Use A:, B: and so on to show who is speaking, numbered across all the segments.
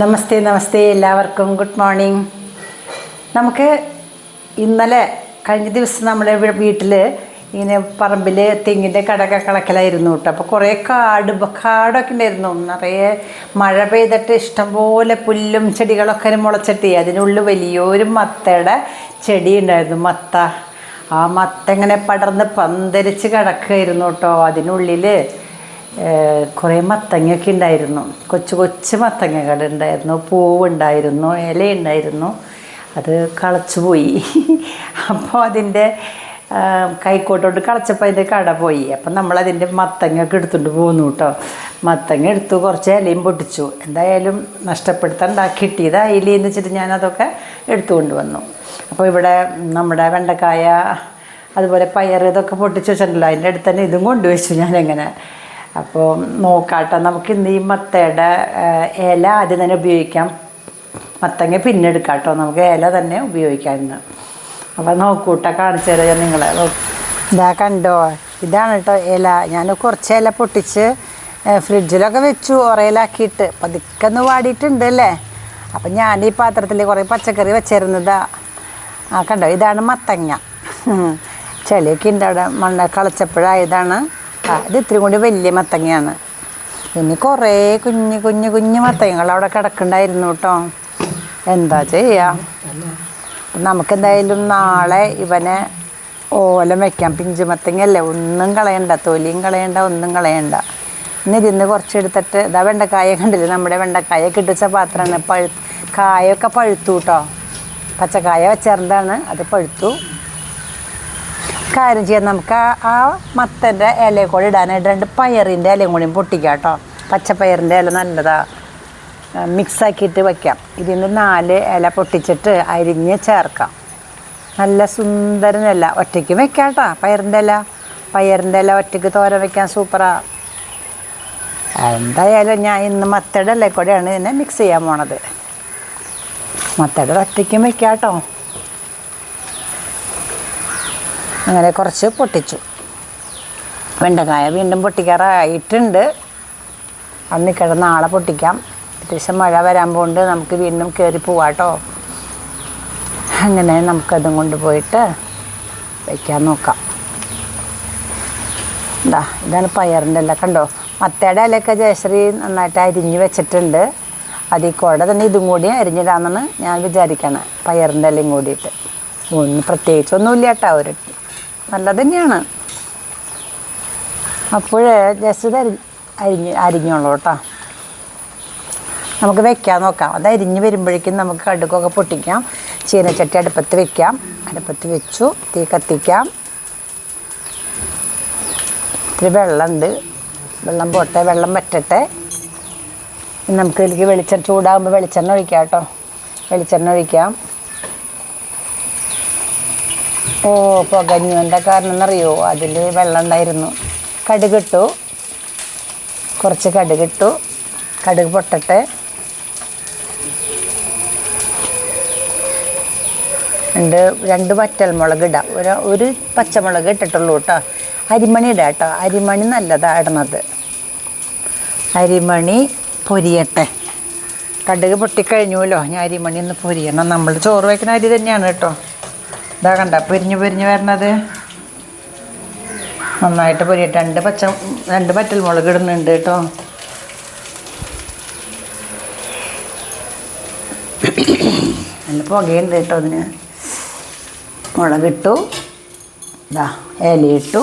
A: നമസ്തേ നമസ്തേ എല്ലാവർക്കും. Good morning നമുക്ക് ഇന്നലെ കഴിഞ്ഞ ദിവസം നമ്മൾ വീട്ടിൽ ഇങ്ങനെ പറമ്പിൽ തെങ്ങിന്റെ കടക കളക്കലായിരുന്നു കേട്ടോ. അപ്പോൾ കുറേ കാട് കാടൊക്കെ ഉണ്ടായിരുന്നു. നിറയെ മഴ പെയ്തിട്ട് ഇഷ്ടംപോലെ പുല്ലും ചെടികളൊക്കെ മുളച്ചിട്ട് അതിനുള്ളിൽ വലിയൊരു മത്തയുടെ ചെടി ഉണ്ടായിരുന്നു. മത്ത. ആ മത്ത ഇങ്ങനെ പടർന്ന് പന്തരിച്ച് കിടക്കുകയായിരുന്നു കേട്ടോ. അതിനുള്ളിൽ കുറേ മത്തങ്ങയൊക്കെ ഉണ്ടായിരുന്നു. കൊച്ചു കൊച്ചു മത്തങ്ങകൾ ഉണ്ടായിരുന്നു പൂവുണ്ടായിരുന്നു ഇലയുണ്ടായിരുന്നു. അത് കളച്ചു പോയി. അപ്പോൾ അതിന്റെ കൈക്കോട്ടോട്ട് കളച്ചപ്പോൾ അതിന്റെ കട പോയി. അപ്പം നമ്മളതിന്റെ മത്തങ്ങയൊക്കെ എടുത്തുകൊണ്ട് പോന്നു കേട്ടോ മത്തങ്ങ എടുത്തു കുറച്ച് ഇലയും പൊട്ടിച്ചു. എന്തായാലും നഷ്ടപ്പെടുത്തണ്ട കിട്ടിയതായില്ലേ എന്ന് വെച്ചിട്ട് ഞാനതൊക്കെ എടുത്തുകൊണ്ട് വന്നു അപ്പോൾ ഇവിടെ നമ്മുടെ വെണ്ടക്കായ അതുപോലെ പയർ ഇതൊക്കെ പൊട്ടിച്ച് വെച്ചിട്ടുണ്ടല്ലോ. അതിന്റെ അടുത്ത് തന്നെ ഇതും കൊണ്ടുവച്ചു ഞാനങ്ങനെ. അപ്പോൾ നോക്കാട്ടെ. നമുക്ക് ഇന്ന് ഈ മത്തയുടെ ഇല ആദ്യം തന്നെ ഉപയോഗിക്കാം. മത്തങ്ങ പിന്നെ നമുക്ക് ഇല തന്നെ ഉപയോഗിക്കാം ഇന്ന്. അപ്പോൾ നോക്കൂട്ട. കാണിച്ചു തരാം ഞാൻ നിങ്ങളെ. ഇതാ കണ്ടോ? ഇതാണ് കേട്ടോ ഇല. ഞാൻ കുറച്ച് ഇല പൊട്ടിച്ച് ഫ്രിഡ്ജിലൊക്കെ വെച്ചു. ഉറയിലാക്കിയിട്ട് പതുക്കെ ഒന്ന് വാടിയിട്ടുണ്ട് അല്ലേ? അപ്പം ഞാൻ ഈ പാത്രത്തിൽ കുറേ പച്ചക്കറി വെച്ചിരുന്നതാ. ആ കണ്ടോ? ഇതാണ് മത്തങ്ങ. ചെളിയൊക്കെ ഉണ്ട് അവിടെ. മണ്ണ് കളച്ചപ്പോഴായതാണ് ഇത് ഇത്തിരി കൂടി വലിയ മത്തങ്ങയാണ്. ഇനി കുറേ കുഞ്ഞു കുഞ്ഞു കുഞ്ഞു മത്തങ്ങകൾ അവിടെ കിടക്കണ്ടായിരുന്നു കേട്ടോ. എന്താ ചെയ്യുക നമുക്കെന്തായാലും നാളെ ഇവനെ ഓലം വയ്ക്കാം പിഞ്ചു മത്തങ്ങയല്ലേ? ഒന്നും കളയണ്ട. തൊലിയും കളയണ്ട ഒന്നും കളയണ്ട. ഇന്ന് ഇതിന്ന് കുറച്ചെടുത്തിട്ട് ഇതാ വെണ്ടക്കായ കണ്ടില്ലേ? നമ്മുടെ വെണ്ടക്കായ കിട്ടിച്ച പാത്രമാണ്. പഴു കായൊക്കെ പഴുത്തു കേട്ടോ. പച്ചക്കായ വെച്ചേർന്നതാണ്. അത് പഴുത്തു. കാര്യം ചെയ്യാം. നമുക്ക് ആ- മത്തന്റെ ഇലയും കൂടി ഇടാനായിട്ട് രണ്ട് പയറിന്റെ ഇലയും കൂടി പൊട്ടിക്കാം കേട്ടോ. പച്ചപ്പയറിന്റെ ഇല നല്ലതാ മിക്സാക്കിയിട്ട് വയ്ക്കാം ഇതിൽ നിന്ന് നാല് ഇല പൊട്ടിച്ചിട്ട് അരിഞ്ഞ് ചേർക്കാം. നല്ല സുന്ദരൻ ഇല. ഒറ്റയ്ക്ക് വെക്കാം കേട്ടോ. പയറിന്റെ ഇല. പയറിന്റെ ഇല ഒറ്റയ്ക്ക് തോര വെക്കാൻ സൂപ്പറാണ് എന്തായാലും ഞാൻ ഇന്ന് മത്തയുടെ ഇല കൂടെയാണ് ഇതിനെ മിക്സ് ചെയ്യാൻ പോണത്. മത്തയുടെ ഒറ്റയ്ക്കും വെക്കാം കേട്ടോ. അങ്ങനെ കുറച്ച് പൊട്ടിച്ചു. വെണ്ടക്കായ വീണ്ടും പൊട്ടിക്കാറായിട്ടുണ്ട്. അന്ന് കിടന്ന് ആളെ പൊട്ടിക്കാം. അത്യാവശ്യം മഴ വരാൻ പോകുന്നുണ്ട് നമുക്ക് വീണ്ടും കയറി പോവാട്ടോ അങ്ങനെ നമുക്കതും കൊണ്ടുപോയിട്ട് വയ്ക്കാൻ നോക്കാം. എന്താ ഇതാണ് പയറിന്റെ ഇല കണ്ടോ? മത്തയുടെ ഇലയൊക്കെ ജയശ്രീ നന്നായിട്ട് അരിഞ്ഞ് വെച്ചിട്ടുണ്ട്. അതിൽ കൂടെ തന്നെ ഇതും കൂടി അരിഞ്ഞിടാമെന്നാണ് ഞാൻ വിചാരിക്കണേ. പയറിന്റെ ഇലയും കൂടിയിട്ട്. ഒന്ന് പ്രത്യേകിച്ചൊന്നുമില്ല കേട്ടോ. ഒരു നല്ലത് തന്നെയാണ് അപ്പോഴേ ജസ്റ്റ് അരി അരിഞ്ഞ് അരിഞ്ഞോളൂ കേട്ടോ. നമുക്ക് വെക്കാൻ നോക്കാം. അത് അരിഞ്ഞ് വരുമ്പോഴേക്കും നമുക്ക് കടുക്കൊക്കെ പൊട്ടിക്കാം. ചീനച്ചട്ടി അടുപ്പത്ത് വെക്കാം. അടുപ്പത്ത് വെച്ചു. തീ കത്തിക്കാം. ഇത്തിരി വെള്ളമുണ്ട്. വെള്ളം പോട്ടെ വെള്ളം വറ്റട്ടെ. നമുക്ക് ഇതിലേക്ക് വെളിച്ചെണ്ണ ചൂടാകുമ്പോൾ വെളിച്ചെണ്ണ ഒഴിക്കാം കേട്ടോ. വെളിച്ചെണ്ണ ഒഴിക്കാം. ഓ പുകഞ്ഞുവിന്റെ കാരണം എന്നറിയോ അതിൽ വെള്ളം ഉണ്ടായിരുന്നു കടുകിട്ടു കുറച്ച് കടുകിട്ടു കടുക് പൊട്ടട്ടെ. രണ്ട് രണ്ട് പറ്റൽമുളക് ഇടാം. ഒരു ഒരു പച്ചമുളക് ഇട്ടിട്ടുള്ളൂ കേട്ടോ അരിമണി ഇടാം കേട്ടോ അരിമണി നല്ലതാണ് ഇടുന്നത് അരിമണി പൊരിയട്ടെ. കടുക് പൊട്ടിക്കഴിഞ്ഞുവല്ലോ. ഞാൻ അരിമണി ഒന്ന് പൊരിയണം. നമ്മൾ ചോറ് വയ്ക്കുന്ന അരി തന്നെയാണ് കേട്ടോ ഇതാ കണ്ട പൊരിഞ്ഞ് പൊരിഞ്ഞ് വരണത് നന്നായിട്ട് പൊരിയട്ടെ. രണ്ട് പച്ച രണ്ട് പറ്റൽ മുളക് ഇടുന്നുണ്ട് കേട്ടോ. നല്ല പുകയുണ്ട് കേട്ടോ അതിന്. മുളകിട്ടു ഇതാ ഇലയിട്ടു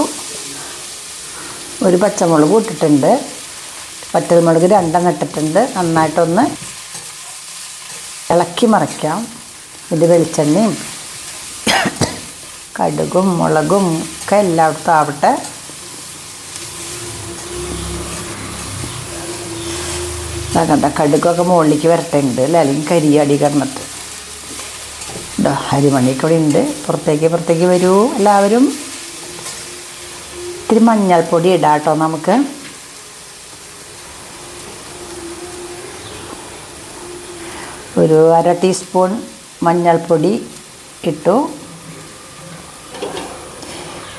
A: ഒരു പച്ചമുളക് ഇട്ടിട്ടുണ്ട്. പച്ചമുളക് രണ്ടെണ്ണം ഇട്ടിട്ടുണ്ട്. നന്നായിട്ടൊന്ന് ഇളക്കി മറിക്കാം. ഇത് വെളിച്ചെണ്ണയും കടുകും മുളകും ഒക്കെ എല്ലായിടത്തും ആവട്ടെ. കണ്ട കടുകൊക്കെ മുകളിലേക്ക് വരട്ടുണ്ട് അല്ലേ? അല്ലെങ്കിൽ കരിയാടി കിടന്നിട്ട് ഇതാ അരിമണിയൊക്കെ ഇവിടെ ഉണ്ട്. പുറത്തേക്ക് പുറത്തേക്ക് വരൂ. എല്ലാവരും ഇത്തിരി മഞ്ഞൾപ്പൊടി ഇടാം കേട്ടോ നമുക്ക്. ഒരു അര ടീസ്പൂൺ മഞ്ഞൾപ്പൊടി ഇട്ടു.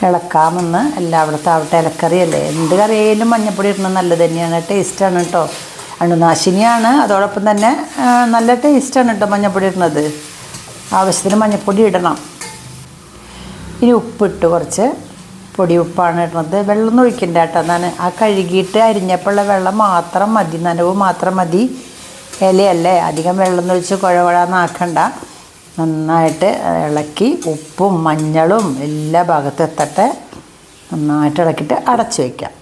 A: ഇളക്കാമെന്ന് അവിടെ ആവട്ടെ ഇലക്കറിയല്ലേ? എന്ത് കറിയായാലും മഞ്ഞപ്പൊടി ഇടണം നല്ലത് തന്നെയാണ്. ടേസ്റ്റാണ് കേട്ടോ അണുനാശിനിയാണ്. അതോടൊപ്പം തന്നെ നല്ല ടേസ്റ്റാണ് കേട്ടോ മഞ്ഞപ്പൊടി ഇടുന്നത്. ആവശ്യത്തിന് മഞ്ഞപ്പൊടി ഇടണം. ഇനി ഉപ്പിട്ട് കുറച്ച് പൊടി ഉപ്പാണ് ഇടുന്നത്. വെള്ളം ഒഴിക്കണ്ട കേട്ടോ ഞാൻ ആ കഴുകിയിട്ട് അരിഞ്ഞപ്പോഴുള്ള വെള്ളം മാത്രം മതി. നനവ് മാത്രം മതി. ഇലയല്ലേ. അധികം വെള്ളം ഒഴിച്ച് കുഴവഴാന്നാക്കണ്ട നന്നായിട്ട് ഇളക്കി ഉപ്പും മഞ്ഞളും എല്ലാ ഭാഗത്തും എത്തട്ടെ. നന്നായിട്ട് ഇളക്കിയിട്ട് അടച്ചു വയ്ക്കാം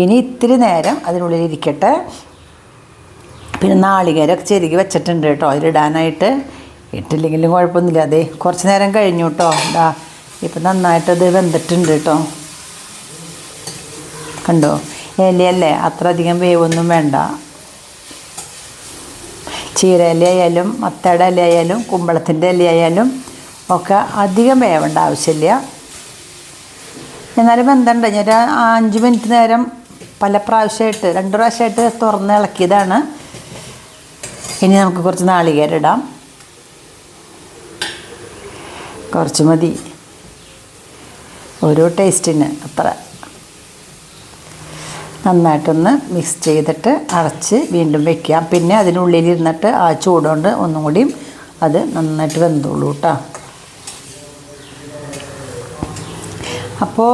A: ഇനി ഇത്തിരി നേരം അതിനുള്ളിൽ ഇരിക്കട്ടെ. പിന്നെ നാളികേരമൊക്കെ ചെരുകി വെച്ചിട്ടുണ്ട് കേട്ടോ. അതിലിടാനായിട്ട് ഇട്ടില്ലെങ്കിലും കുഴപ്പമൊന്നുമില്ല. അതെ കുറച്ച് നേരം കഴിഞ്ഞു കേട്ടോ. ഇതാ ഇപ്പം നന്നായിട്ട് അത് വെന്തിട്ടുണ്ട് കേട്ടോ. കണ്ടോ? ഇലയല്ലേ? അത്ര അധികം വേവൊന്നും വേണ്ട. ചീര ഇലയായാലും മത്തയുടെ ഇലയായാലും കുമ്പളത്തിന്റെ ഇലയായാലും ഒക്കെ അധികം വേവേണ്ട ആവശ്യമില്ല. എന്നാലും എന്തുണ്ട്? ഞാൻ അഞ്ച് മിനിറ്റ് നേരം പല പ്രാവശ്യമായിട്ട് രണ്ട് പ്രാവശ്യമായിട്ട് തുറന്ന് ഇളക്കിയതാണ്. ഇനി നമുക്ക് കുറച്ച് നാളികേരം ഇടാം. കുറച്ച് മതി. ഓരോ ടേസ്റ്റിന് അത്ര. നന്നായിട്ടൊന്ന് മിക്സ് ചെയ്തിട്ട് അരച്ച് വീണ്ടും വെക്കാം. പിന്നെ അതിനുള്ളിൽ ഇരുന്നിട്ട് ആ ചൂടുകൊണ്ട് ഒന്നും കൂടിയും അത് നന്നായിട്ട് വെന്തോളൂ കേട്ടോ അപ്പോൾ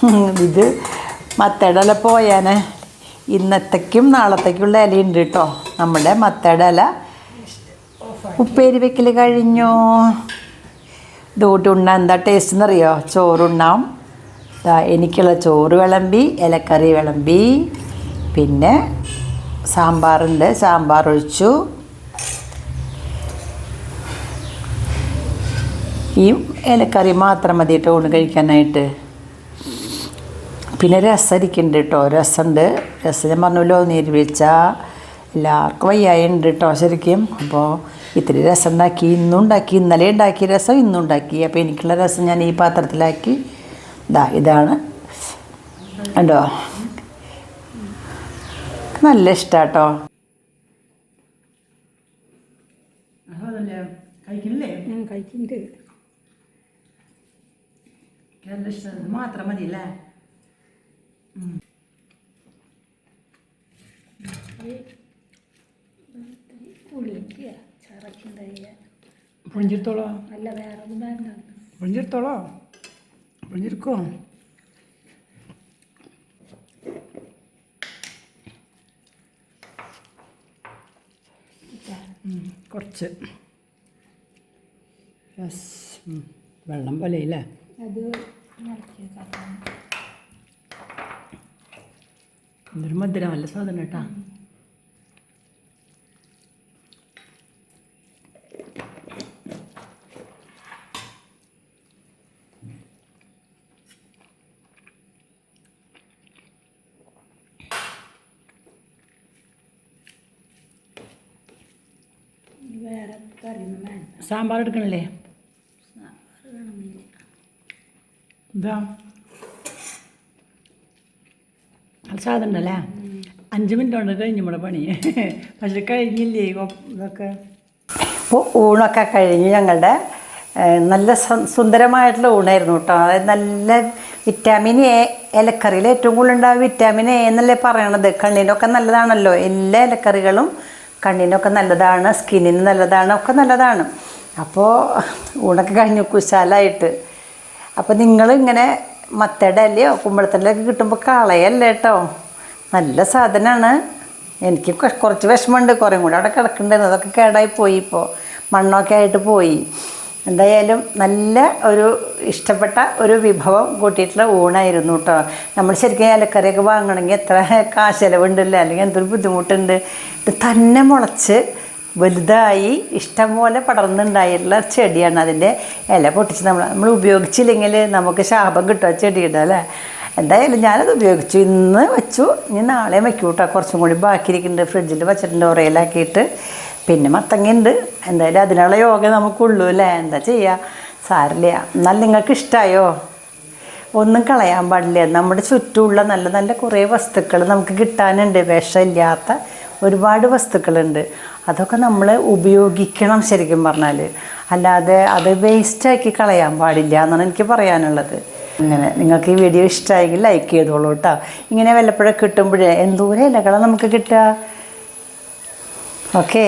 A: ഇത് മത്തടല ഇല ഇന്നത്തേക്കും നാളത്തേക്കുള്ള ഇലയുണ്ട് കേട്ടോ നമ്മുടെ മത്തടല ഉപ്പേരി വെക്കൽ കഴിഞ്ഞു? ഇതുകൂട്ടി ഉണ്ണാൻ എന്താ ടേസ്റ്റ് എന്നറിയോ ചോറുണ്ണാം. എനിക്കുള്ള ചോറ് വിളമ്പി ഇലക്കറി വിളമ്പി പിന്നെ സാമ്പാറുണ്ട്. സാമ്പാർ ഒഴിച്ചു. ഈ ഇലക്കറി മാത്രം മതി കേട്ടോ ഊണ് കഴിക്കാനായിട്ട്. പിന്നെ രസം ഇരിക്കുന്നുണ്ട് കേട്ടോ. രസമുണ്ട്. രസം ഞാൻ പറഞ്ഞല്ലോ നീർവീഴ്ച എല്ലാവർക്കും വയ്യായ ഉണ്ട് കേട്ടോ ശരിക്കും. അപ്പോൾ ഇത്തിരി രസം ഉണ്ടാക്കി ഇന്നും ഉണ്ടാക്കി ഇന്നലെ ഉണ്ടാക്കിയ രസം ഇന്നും ഉണ്ടാക്കി അപ്പോൾ എനിക്കുള്ള രസം ഞാൻ ഈ പാത്രത്തിലാക്കി ഇതാ ഇതാണ്. കണ്ടോ? നല്ല ഇഷ്ടാട്ടോ. മാത്രം മതി അല്ലേ
B: പുളിയില്ല. ചറക്കുണ്ടായില്ല
C: പൊളിഞ്ഞിടത്തോളോ
B: അല്ല വേറെ
C: പൊളിഞ്ഞിടത്തോളോ പൊളിഞ്ഞിരിക്കോ കുറച്ച്. യെസ് വെള്ളം പോലെ ഇല്ലേ
B: അത്
C: എന്തൊരു മധുരം നല്ല സാധനം കേട്ടാ. സാമ്പാർ എടുക്കണല്ലേ? നല്ല സാധനം ഉണ്ടല്ലേ? അഞ്ച് മിനിറ്റ് കൊണ്ട് കഴിഞ്ഞു നമ്മുടെ പണി. പക്ഷെ കഴിഞ്ഞില്ലേ ഇതൊക്കെ?
A: അപ്പോൾ ഊണൊക്കെ കഴിഞ്ഞ് ഞങ്ങളുടെ നല്ല സുന്ദരമായിട്ടുള്ള ഊണായിരുന്നു കേട്ടോ. അതായത് നല്ല വിറ്റാമിൻ എ ഇലക്കറിയിൽ ഏറ്റവും കൂടുതൽ ഉണ്ടാകും വിറ്റാമിൻ എ എന്നല്ലേ പറയണത്. കണ്ണിനൊക്കെ നല്ലതാണല്ലോ. എല്ലാ ഇലക്കറികളും കണ്ണിനൊക്കെ നല്ലതാണ് സ്കിന്നിന് നല്ലതാണ് ഒക്കെ നല്ലതാണ്. അപ്പോൾ ഊണൊക്കെ കഴിഞ്ഞു കുശാലായിട്ട്. അപ്പോൾ നിങ്ങൾ ഇങ്ങനെ മത്തയുടെ അല്ലയോ കുമ്പളത്തിന്റെ കിട്ടുമ്പോൾ കളയല്ലേ കേട്ടോ നല്ല സാധനമാണ് എനിക്ക് കുറച്ച് വിഷമമുണ്ട്. കുറേ കൂടെ അവിടെ കിടക്കണ്ടായിരുന്നു അതൊക്കെ കേടായി പോയി ഇപ്പോൾ മണ്ണൊക്കെ ആയിട്ട് പോയി. എന്തായാലും നല്ല ഒരു ഇഷ്ടപ്പെട്ട ഒരു വിഭവം കൂട്ടിയിട്ടുള്ള ഊണായിരുന്നു കേട്ടോ നമ്മൾ ശരിക്കും ഇലക്കറിയൊക്കെ വാങ്ങണമെങ്കിൽ എത്ര കാശലവുണ്ടല്ലോ അല്ലെങ്കിൽ എന്തൊരു ബുദ്ധിമുട്ടുണ്ട്. ഇത് തന്നെ മുളച്ച് വലുതായി ഇഷ്ടം പോലെ പടർന്നുണ്ടായിട്ടുള്ള ചെടിയാണ് അതിന്റെ ഇല പൊട്ടിച്ച് നമ്മൾ നമ്മൾ ഉപയോഗിച്ചില്ലെങ്കിൽ നമുക്ക് ശാപം കിട്ടുക ചെടിയുടെ അല്ലേ? എന്തായാലും ഞാനത് ഉപയോഗിച്ചു. ഇന്ന് വെച്ചു. ഇനി നാളെ വെക്കൂ കേട്ടോ. കുറച്ചും കൂടി ബാക്കിയിരിക്കുന്നുണ്ട്. ഫ്രിഡ്ജിൽ വെച്ചിട്ടുണ്ട് ഉറയിലാക്കിയിട്ട് പിന്നെ മത്തങ്ങയുണ്ട്. എന്തായാലും അതിനുള്ള യോഗ നമുക്കുള്ളൂ അല്ലേ? എന്താ ചെയ്യുക സാരില്ല എന്നാൽ നിങ്ങൾക്ക് ഇഷ്ടമായോ ഒന്നും കളയാൻ പാടില്ല. നമ്മുടെ ചുറ്റുമുള്ള നല്ല നല്ല കുറേ വസ്തുക്കൾ നമുക്ക് കിട്ടാനുണ്ട്. വിഷമില്ലാത്ത ഒരുപാട് വസ്തുക്കളുണ്ട്. അതൊക്കെ നമ്മൾ ഉപയോഗിക്കണം ശരിക്കും പറഞ്ഞാൽ അല്ലാതെ അത് വേസ്റ്റാക്കി കളയാൻ പാടില്ല എന്നാണ് എനിക്ക് പറയാനുള്ളത്. അങ്ങനെ നിങ്ങൾക്ക് ഈ വീഡിയോ ഇഷ്ടമായെങ്കിൽ ലൈക്ക് ചെയ്തോളൂ കേട്ടോ ഇങ്ങനെ വല്ലപ്പോഴും കിട്ടുമ്പോഴേ എന്തോരം ഇലകളാണ് നമുക്ക് കിട്ടുക. ഓക്കേ